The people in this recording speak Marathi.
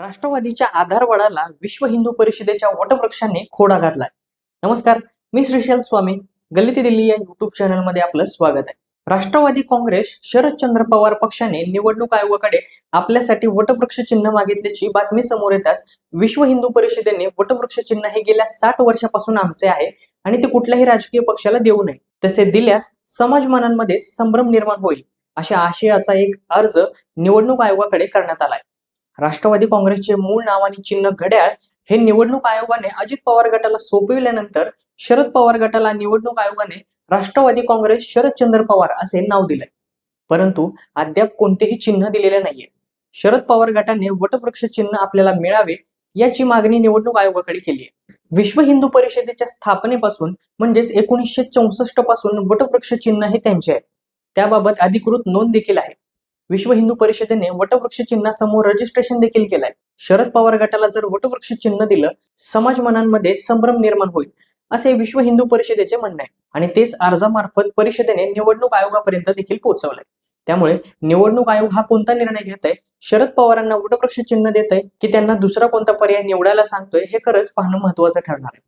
राष्ट्रवादीच्या आधारवडाला विश्व हिंदू परिषदेच्या वटवृक्षाने खोडा घातलाय. नमस्कार मी श्रीशैल स्वामी. गलिती दिल्ली या युट्यूब चॅनलमध्ये आपलं स्वागत आहे. राष्ट्रवादी काँग्रेस शरदचंद्र पवार पक्षाने निवडणूक आयोगाकडे आपल्यासाठी वटवृक्ष चिन्ह मागितल्याची बातमी समोर येताच विश्व हिंदू परिषदेने वटवृक्ष चिन्ह हे गेल्या साठ वर्षापासून आमचे आहे आणि ते कुठल्याही राजकीय पक्षाला देऊ नये. तसे दिल्यास समाज मनांमध्ये संभ्रम निर्माण होईल अशा आशयाचा एक अर्ज निवडणूक आयोगाकडे करण्यात आलाय. राष्ट्रवादी काँग्रेसचे मूळ नाव आणि चिन्ह घड्याळ हे निवडणूक आयोगाने अजित पवार गटाला सोपविल्यानंतर शरद पवार गटाला निवडणूक आयोगाने राष्ट्रवादी काँग्रेस शरदचंद्र पवार असे नाव दिलंय. परंतु अद्याप कोणतेही चिन्ह दिलेले नाहीये. शरद पवार गटाने वटवृक्ष चिन्ह आपल्याला मिळावे याची मागणी निवडणूक आयोगाकडे केली आहे. विश्व हिंदू परिषदेच्या स्थापनेपासून म्हणजेच एकोणीसशे चौसष्टपासून वटवृक्ष चिन्ह हे त्यांचे आहे. त्याबाबत अधिकृत नोंद देखील आहे. विश्व हिंदू परिषदेने वटवृक्ष चिन्हासमोर रजिस्ट्रेशन देखील केलंय. शरद पवार गटाला जर वटवृक्ष चिन्ह दिलं समाज मनांमध्ये संभ्रम निर्माण होईल असे विश्व हिंदू परिषदेचे म्हणणे आहे. आणि तेच अर्जामार्फत परिषदेने निवडणूक आयोगापर्यंत देखील पोहोचवलंय. त्यामुळे निवडणूक आयोग हा कोणता निर्णय घेत आहे शरद पवारांना वटवृक्ष चिन्ह देत आहे की त्यांना दुसरा कोणता पर्याय निवडायला सांगतोय हे खरंच पाहणं महत्वाचं ठरणार आहे.